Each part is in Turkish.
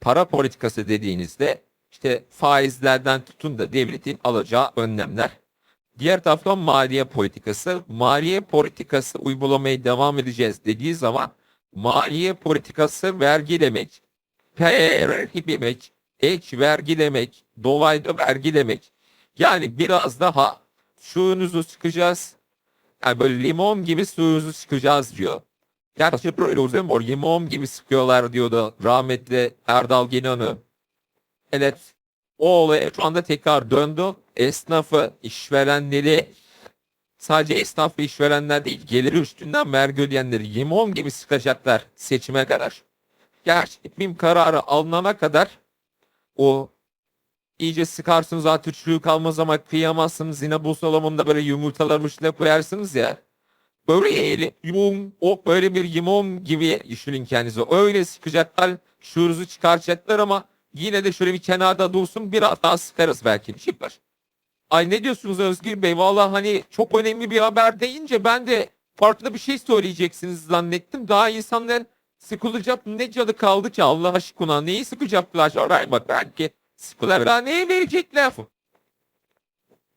para politikası dediğinizde işte faizlerden tutun da devletin alacağı önlemler. Diğer taraftan maliye politikası. Maliye politikası uygulamaya devam edeceğiz dediği zaman maliye politikası vergi demek. Vergi demek. Ek vergi demek. Dolaylı vergi demek. Yani biraz daha suyunuzu sıkacağız. Yani böyle limon gibi suyunuzu sıkacağız diyor. Gerçi böyle uzun o limon gibi sıkıyorlar diyordu rahmetli Erdal Ginan'ı. Evet o olay şu anda tekrar döndü. Esnafı, işverenleri sadece esnaf ve işverenler değil geliri üstünden vergi ödeyenleri limon gibi sıkacaklar seçime kadar. Gerçi BİM kararı alınana kadar o iyice sıkarsınız artık çürüğü kalmaz ama kıyamazsınız yine buzdolabında böyle yumurtaların üstüne koyarsınız ya. Böyle eğri, limon, o böyle bir limon gibi düşünün kendinizi. Öyle sıkacaklar, şuurunuzu çıkaracaklar ama yine de şöyle bir kenarda dursun biraz daha sıkarız belki bir şey. Ay ne diyorsunuz Özgür Bey? Valla hani çok önemli bir haber deyince ben de farklı bir şey söyleyeceksiniz zannettim. Daha insanlar sıkılacak ne cadı kaldı ki Allah aşkına neyi sıkacaklar? Oraya bak belki sıkılar. Daha neye verecekler?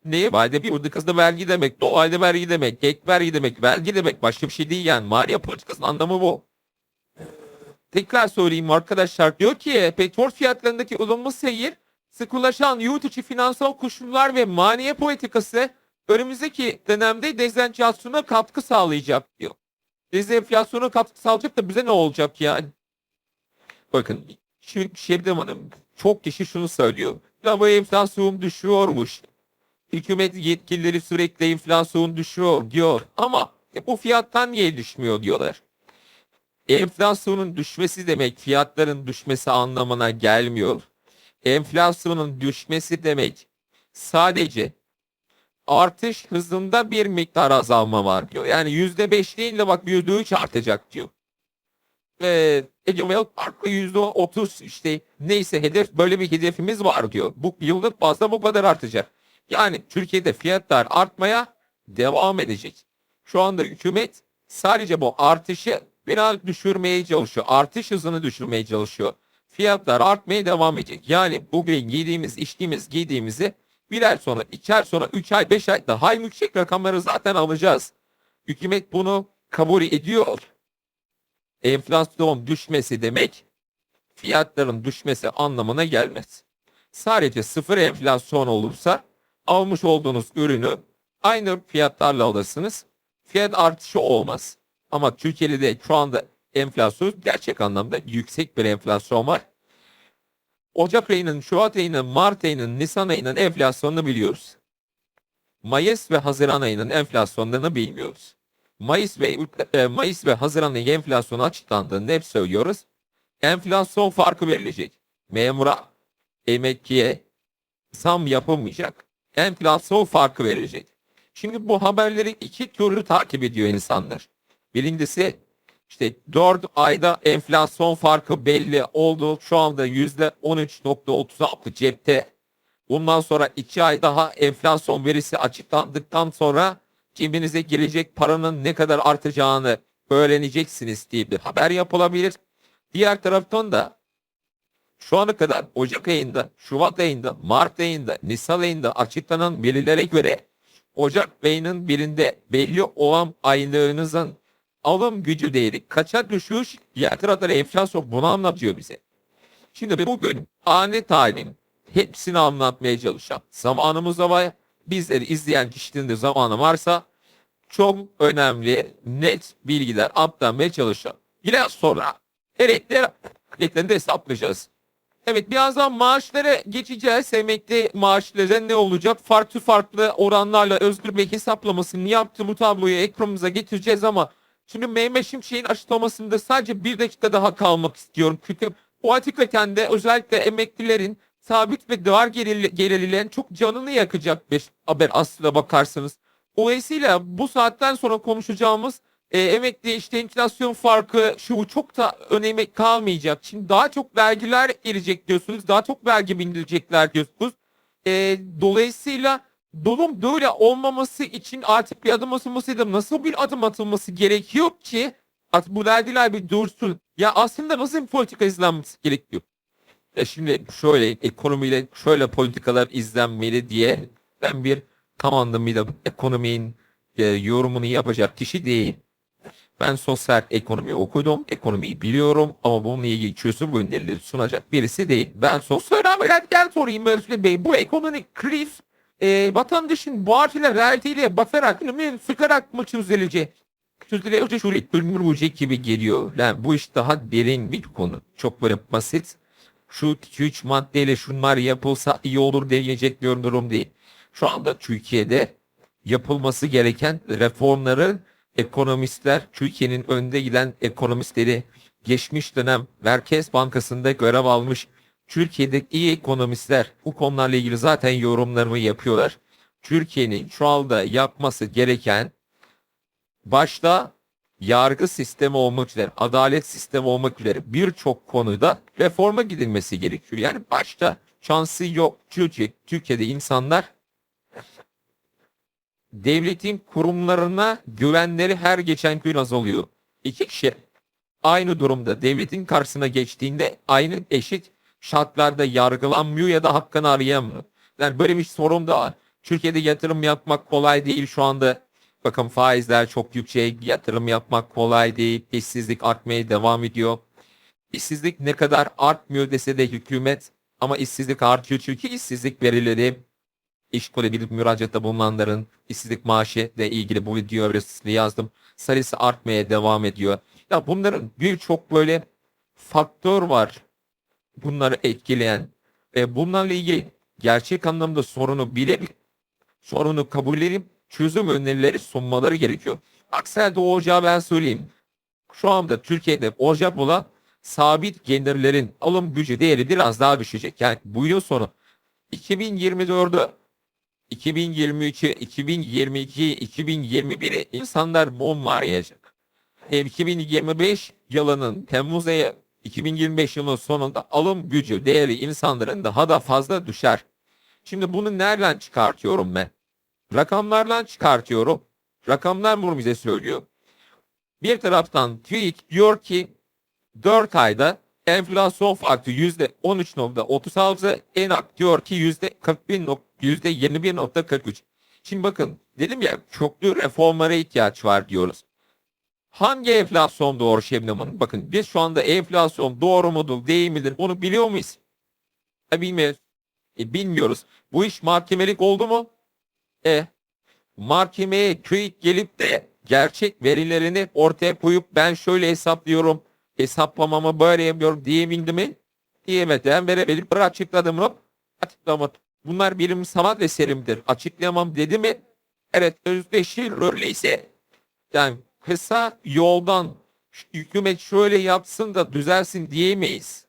Neye? Vade bir kızda vergi demek, dolaylı vergi demek, ek vergi demek, vergi demek başka bir şey değil yani. Maliye politikasının anlamı bu. Tekrar söyleyeyim arkadaşlar diyor ki petrol fiyatlarındaki olumlu seyir sıkılaşan yurt içi finansal koşullar ve maliye politikası önümüzdeki dönemde dezenflasyona katkı sağlayacak diyor. Dezenflasyona katkı sağlayacak da bize ne olacak yani? Bakın şimdi Şebnem Hanım çok kişi şunu söylüyor. Ya bu enflasyon düşüyormuş. Hükümet yetkilileri sürekli enflasyon düşüyor diyor. Ama e, bu fiyattan niye düşmüyor diyorlar. Enflasyonun düşmesi demek fiyatların düşmesi anlamına gelmiyor. Enflasyonun düşmesi demek sadece artış hızında bir miktar azalma var diyor. Yani yüzde beş değil de bak yüzde üç artacak diyor. Ee, Ecemel farklı yüzde otuz işte neyse hedef böyle bir hedefimiz var diyor. Bu yıllık bazda bu kadar artacak. Yani Türkiye'de fiyatlar artmaya devam edecek. Şu anda hükümet sadece bu artışı biraz düşürmeye çalışıyor. Artış hızını düşürmeye çalışıyor. Fiyatlar artmaya devam edecek. Yani bugün yediğimiz, içtiğimiz, giydiğimizi bir ay sonra, ay sonra, üç ay, beş ay daha yüksek rakamları zaten alacağız. Hükümet bunu kabul ediyor. Enflasyon düşmesi demek fiyatların düşmesi anlamına gelmez. Sadece sıfır enflasyon olursa almış olduğunuz ürünü aynı fiyatlarla alırsınız. Fiyat artışı olmaz. Ama Türkiye'de de şu anda enflasyon gerçek anlamda yüksek bir enflasyon var. Ocak ayının, Şubat ayının, Mart ayının, Nisan ayının enflasyonunu biliyoruz. Mayıs ve Haziran ayının enflasyonlarını bilmiyoruz. Mayıs ve e, Mayıs ve Haziran ayı enflasyonu açıklandığında hep söylüyoruz. Enflasyon farkı verilecek. Memura, emekliye zam yapılmayacak. Enflasyon farkı verilecek. Şimdi bu haberleri iki türlü takip ediyor insanlar. Birincisi işte 4 ayda enflasyon farkı belli oldu. Şu anda %13.36 cepte. Bundan sonra 2 ay daha enflasyon verisi açıklandıktan sonra cebinize girecek paranın ne kadar artacağını öğreneceksiniz diye bir haber yapılabilir. Diğer taraftan da şu ana kadar Ocak ayında, Şubat ayında, Mart ayında, Nisan ayında açıklanan verilere göre Ocak ayının birinde belli olan aylığınızın alım gücü değeri kaça düşüş diğer taraftan enflasyon bunu anlatıyor bize. Şimdi bugün ani talim hepsini anlatmaya çalışacağım. Zamanımız da var. Bizleri izleyen kişinin de zamanı varsa çok önemli net bilgiler aktarmaya çalışacağım. Biraz sonra erekler ereklerini hesaplayacağız. Evet birazdan maaşlara geçeceğiz. Emekli maaşları ne olacak? Farklı farklı oranlarla Özgür Bey hesaplamasını yaptı. Bu tabloyu ekranımıza getireceğiz ama şimdi Mehmet Şimşek'in açıklamasında sadece bir dakika daha kalmak istiyorum. Çünkü bu hakikaten de özellikle emeklilerin sabit ve dar gelirlilerin çok canını yakacak bir haber aslına bakarsanız. Dolayısıyla bu saatten sonra konuşacağımız e, emekli işte enflasyon farkı şu çok da önemi kalmayacak. Şimdi daha çok vergiler gelecek diyorsunuz. Daha çok vergi bindirecekler diyorsunuz. E, dolayısıyla durum böyle olmaması için artık bir adım atılması nasıl bir adım atılması gerekiyor ki artık bu vergiler bir dursun. Ya aslında nasıl bir politika izlenmesi gerekiyor? E şimdi şöyle ekonomiyle şöyle politikalar izlenmeli diye ben bir tam anlamıyla ekonominin e, yorumunu yapacak kişi değil. Ben sosyal ekonomi okudum, ekonomiyi biliyorum ama bununla ilgili çözüm önerileri sunacak birisi değil. Ben sosyal ameliyatken sorayım Özgür Bey. Bu ekonomik kriz e, vatandaşın borçla verdiğiyle batarak mı sıkarak mı çözülecek? Çözülecek ömürleyecek gibi geliyor. Yani bu iş daha derin bir konu. Çok böyle basit. Şu 2-3 maddeyle şunlar yapılsa iyi olur diyecek bir durum değil. Şu anda Türkiye'de yapılması gereken reformları ekonomistler, Türkiye'nin önde giden ekonomistleri geçmiş dönem Merkez Bankası'nda görev almış Türkiye'deki iyi ekonomistler bu konularla ilgili zaten yorumlarını yapıyorlar. Türkiye'nin şu anda yapması gereken başta yargı sistemi olmak üzere, adalet sistemi olmak üzere birçok konuda reforma gidilmesi gerekiyor. Yani başta şansı yok. Türkiye, Türkiye'de insanlar devletin kurumlarına güvenleri her geçen gün azalıyor. İki kişi aynı durumda devletin karşısına geçtiğinde aynı eşit şartlarda yargılanmıyor ya da hakkını arayamıyor. Yani böyle bir sorun da var. Türkiye'de yatırım yapmak kolay değil şu anda. Bakın faizler çok yüksek, yatırım yapmak kolay değil, işsizlik artmaya devam ediyor. İşsizlik ne kadar artmıyor dese de hükümet ama işsizlik artıyor çünkü işsizlik verileri iş kurabilip müracaatta bulunanların işsizlik maaşı ile ilgili bu video öğretisini yazdım. Sayısı artmaya devam ediyor. Ya bunların birçok böyle faktör var bunları etkileyen ve bunlarla ilgili gerçek anlamda sorunu bilip sorunu kabul edip çözüm önerileri sunmaları gerekiyor. Aksi halde o ocağı ben söyleyeyim. Şu anda Türkiye'de ocak olan sabit gelirlerin alım gücü değeri biraz daha düşecek. Yani bu yıl sonu 2024'ü 2023'ü, 2022'yi, 2021'i insanlar mum arayacak. E, 2025 yılının Temmuz ayı 2025 yılının sonunda alım gücü değeri insanların daha da fazla düşer. Şimdi bunu nereden çıkartıyorum ben? Rakamlardan çıkartıyorum. Rakamlar bunu bize söylüyor. Bir taraftan TÜİK diyor ki 4 ayda enflasyon farkı %13.36, ENAK diyor ki %41, %21.43. Şimdi bakın dedim ya çoklu reformlara ihtiyaç var diyoruz. Hangi enflasyon doğru Şebnem Hanım? Bakın biz şu anda enflasyon doğru mudur değil midir onu biliyor muyuz? E, bilmiyoruz. E, bilmiyoruz. Bu iş mahkemelik oldu mu? E mahkemeye TÜİK gelip de gerçek verilerini ortaya koyup ben şöyle hesaplıyorum hesaplamamı böyle yapıyorum diyebildi mi? Diyemedi. Ben veremedim. Bir açıkladım mı? Açıklamadım. Bunlar benim sanat eserimdir. Açıklayamam dedi mi? Evet özdeşir öyleyse. Yani kısa yoldan hükümet şöyle yapsın da düzelsin diyemeyiz.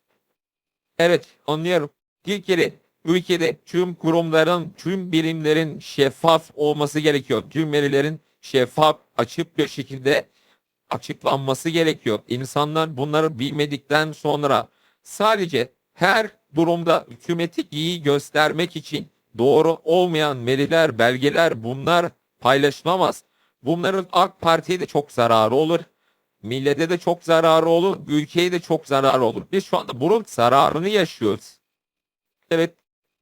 Evet anlıyorum. Bir kere ülkede tüm kurumların, tüm birimlerin şeffaf olması gerekiyor. Tüm verilerin şeffaf, açık bir şekilde açıklanması gerekiyor. İnsanlar bunları bilmedikten sonra sadece her durumda hükümeti iyi göstermek için doğru olmayan veriler, belgeler bunlar paylaşılamaz. Bunların AK Parti'ye de çok zararı olur. Millete de çok zararı olur. Ülkeye de çok zararı olur. Biz şu anda bunun zararını yaşıyoruz. Evet